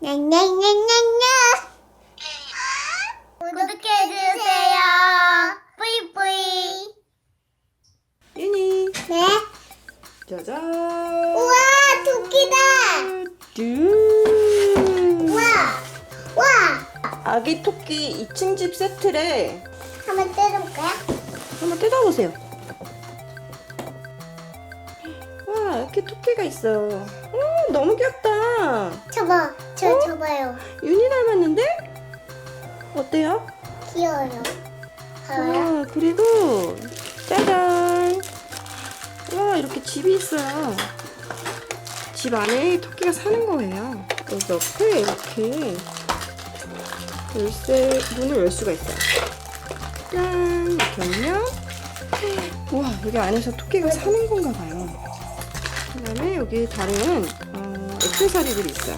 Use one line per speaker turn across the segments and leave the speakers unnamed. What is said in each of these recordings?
냥냥냥냥냥. 구독해주세요. 뿌이뿌이.
윤희
네.
짜잔
우와, 토끼다.
뚜
우와. 와.
아기 토끼 2층 집 세트래
한번 때려볼까요?
한번 뜯어보세요 와 이렇게 토끼가 있어 오, 너무 귀엽다
저봐, 저
어?
저봐요.
윤희 닮았는데? 어때요?
귀여워요. 봐요.
와 그리고 짜잔 와 이렇게 집이 있어요 집 안에 토끼가 사는 거예요 여기 옆에 이렇게 열쇠 문을 열 수가 있어요 짠 이렇게 열면 우와 여기 안에서 토끼가 사는 건가 봐요 그 다음에 여기 다른 어, 액세서리들이 있어요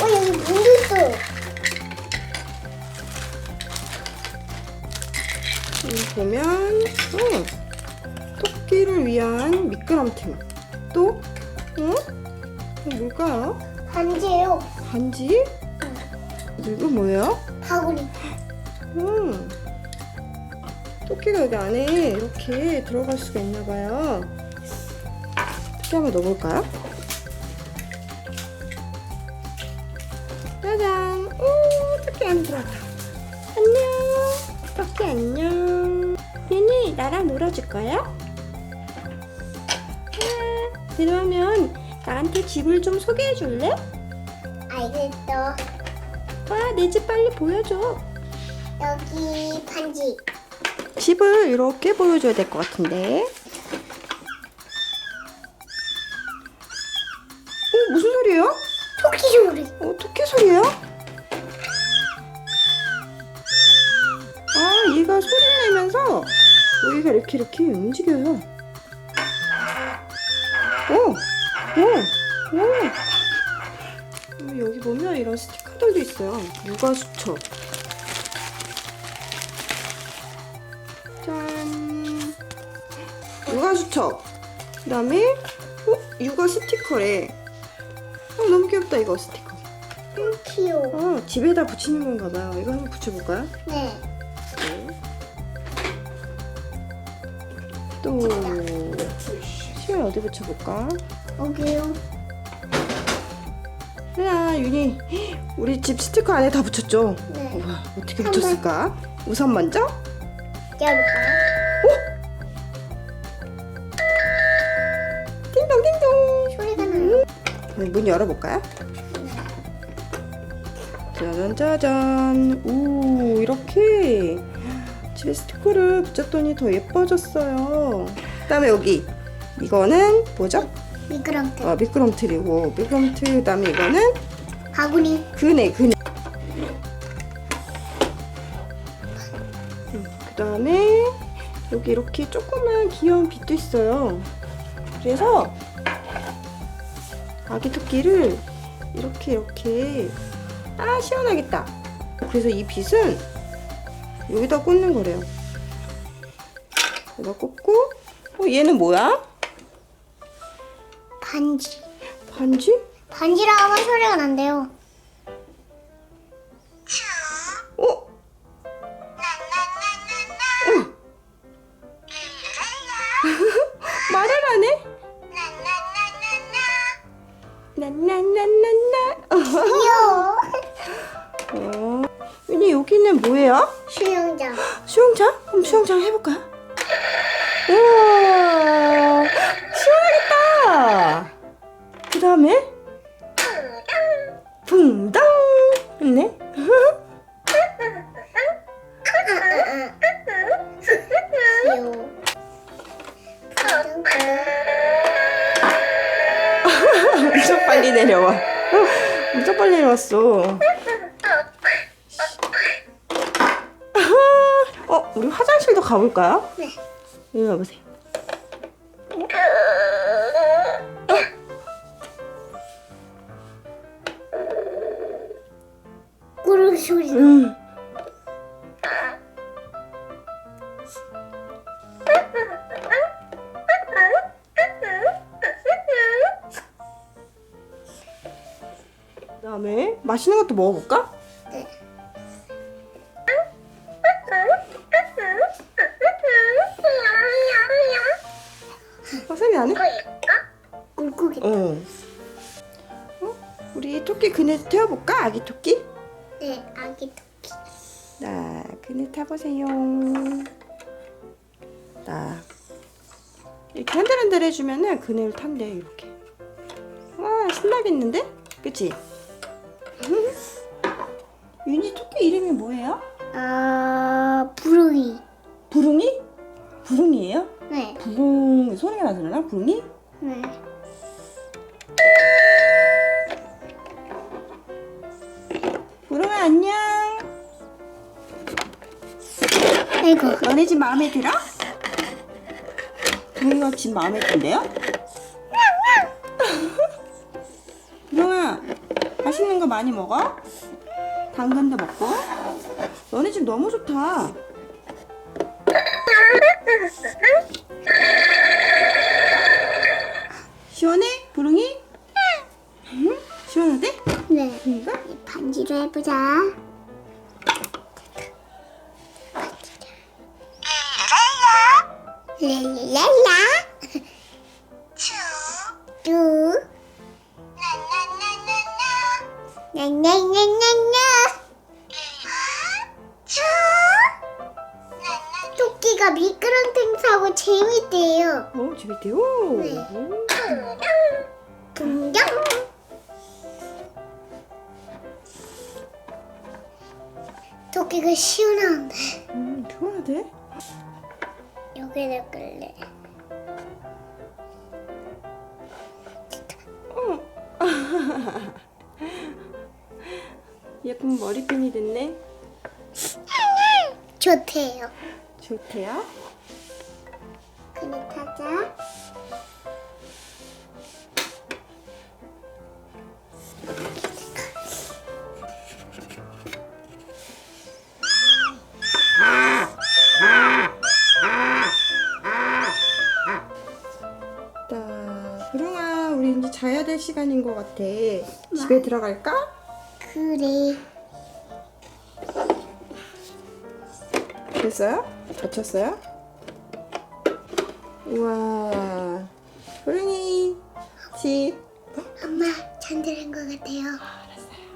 어, 여기 문도 있어요.
여기 보면 어, 토끼를 위한 미끄럼틀 또 어? 이거 뭘까요?
반지예요.
반지? 이거 뭐예요?
바구니.
음. 토끼가 여기 안에 이렇게 들어갈 수가 있나 봐요. 한번 넣어볼까요? 짜잔! 오, 토끼 안 들어갔다. 안녕! 토끼 안녕! 얘니 나랑 놀아줄 거야? 아, 그러면 나한테 집을 좀 소개해 줄래?
알겠어.
와, 내 집 빨리 보여줘.
여기 반지.
집을 이렇게 보여줘야 될 것 같은데. 여기가 이렇게 이렇게 움직여요. 오, 오, 오. 어, 여기 보면 이런 스티커들도 있어요. 육아 수첩. 짠. 육아 수첩. 그 다음에, 어, 육아 스티커래. 어, 너무 귀엽다, 이거 스티커.
귀여워.
어, 집에다 붙이는 건가 봐요. 이거 한번 붙여볼까요?
네.
네. 또, 시연 어디 붙여볼까?
여기요.
야, 윤희. 우리 집 스티커 안에 다 붙였죠?
네.
우와, 어떻게. 붙였을까? 우선 먼저,
열어볼까요?
띵동띵동.
소리가 나요.
네, 문 열어볼까요? 짜잔 짜잔 오 이렇게 집에 스티커를 붙였더니 더 예뻐졌어요 그 다음에 여기 이거는 뭐죠?
미끄럼틀.
어, 미끄럼틀이고 미끄럼틀 그 다음에 이거는
바구니.
그네 그네 그 다음에 여기 이렇게 조그만 귀여운 빛도 있어요 그래서 아기 토끼를 이렇게 이렇게 아 시원하겠다 그래서 이 빛은 여기다 꽂는 거래요 여기다 꽂고 어 얘는 뭐야?
반지.
반지?
반지라고 하면 소리가 난대요.
어? 어. 말을 안 해? 나나나나나
귀여워.
어. 윤희 여기는 뭐예요?
수영장.
수영장? 그럼 수영장 해볼까요? 우와 시원하겠다 그 다음에 붕당
귀여워.
엄청 빨리 내려와 엄청 빨리 내려왔어 우리 화장실도 가볼까요?
네.
이리 와보세요
꾸르 소리.
음. 다음에 맛있는 것도 먹어볼까? 우리 토끼 그네 태워볼까? 아기 토끼?
네, 아기 토끼.
자, 그네 타보세요. 딱. 이렇게 흔들흔들 해주면은 그네를 탄대, 이렇게. 와, 신나겠는데? 그치? 윤희 토끼 이름이 뭐예요?
아, 부르기.
부릉이? 부릉이에요?
네,
부릉, 소리가 나잖아, 부릉이?
네. 아이고,
너네 집 마음에 들어? 부릉이가 집 마음에 든대요? 부릉아, 맛있는 거 많이 먹어? 당근도 먹고? 너네 집 너무 좋다. 시원해? 부릉이? 응? 시원하대?
네.
부릉이가?
이 반지로 해보자. 랄랄라. 쭈. 나나나나나. 쭈. 토끼가 미끄럼틀 타고 재밌대요.
어, 재밌대요.
네.
오.
긍정. 토끼가 시원한데
음, 시원하대?
여기를 끌래.
어. 예쁜 머리핀이 됐네.
좋대요.
좋대요.
그네 타자.
자, 시간인 것 같아. 집에 들어갈까?
그래.
됐어요? 다쳤어요? 우와. 호랭이 집.
엄마 잠드는 것 같아요. 아, 알았어요.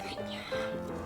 안녕.